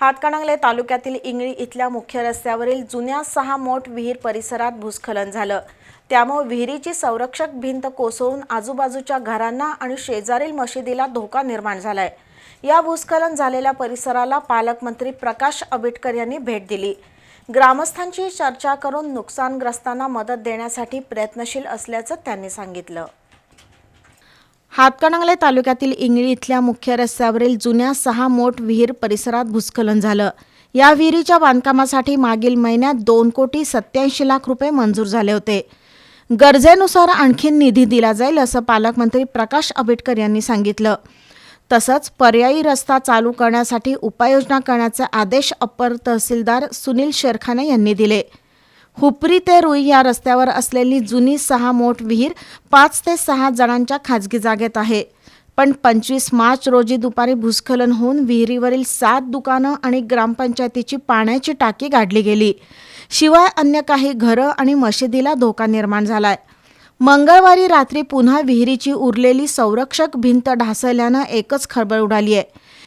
हातकणंगले तालुक्यातील इंगळी इथल्या मुख्य रस्त्यावरील जुन्या सहा मोठ विहीर परिसरात भूस्खलन झालं. त्यामुळे विहिरीची संरक्षक भिंत कोसळून आजूबाजूच्या घरांना आणि शेजारील मशिदीला धोका निर्माण झालाय. या भूस्खलन झालेल्या परिसराला पालकमंत्री प्रकाश आंबेडकर यांनी भेट दिली. ग्रामस्थांची चर्चा करून नुकसानग्रस्तांना मदत देण्यासाठी प्रयत्नशील असल्याचं त्यांनी सांगितलं. हातकणंगले तालुक्यातील इंगळी इथल्या मुख्य रस्त्यावरील जुन्या सहा मोठ विहीर परिसरात भूस्खलन झालं. या विहिरीच्या बांधकामासाठी मागील महिन्यात दोन कोटी सत्याऐंशी लाख रुपये मंजूर झाले होते. गरजेनुसार आणखीन निधी दिला जाईल असं पालकमंत्री प्रकाश आंबेडकर यांनी सांगितलं. तसंच पर्यायी रस्ता चालू करण्यासाठी उपाययोजना करण्याचे आदेश अप्पर तहसीलदार सुनील शेरखाने यांनी दिले. हुपरी ते रुई या रस्त्यावर असलेली जुनी सहा मोठ विहीर पाच ते सहा जणांच्या खाजगी जागेत आहे. पण पंचवीस मार्च रोजी दुपारी भूस्खलन होऊन विहिरीवरील सात दुकानं आणि ग्रामपंचायतीची पाण्याची टाकी गाडली गेली. शिवाय अन्य काही घरं आणि मशिदीला धोका निर्माण झालाय. मंगळवारी रात्री पुन्हा विहिरीची उरलेली संरक्षक भिंत ढासळल्यानं एकच खळबळ उडाली आहे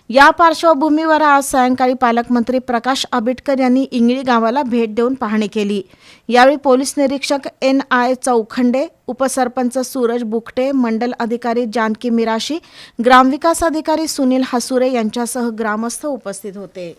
या पार्श्वभूमीवर आज सायंकाळी पालकमंत्री प्रकाश आंबेडकर यांनी इंगळी गावाला भेट देऊन पाहणी केली. यावेळी पोलीस निरीक्षक एन आय चौखंडे उपसरपंच सूरज बुकटे मंडल अधिकारी जानकी मिराशी ग्रामविकास अधिकारी सुनील हसुरे यांच्यासह ग्रामस्थ उपस्थित होते.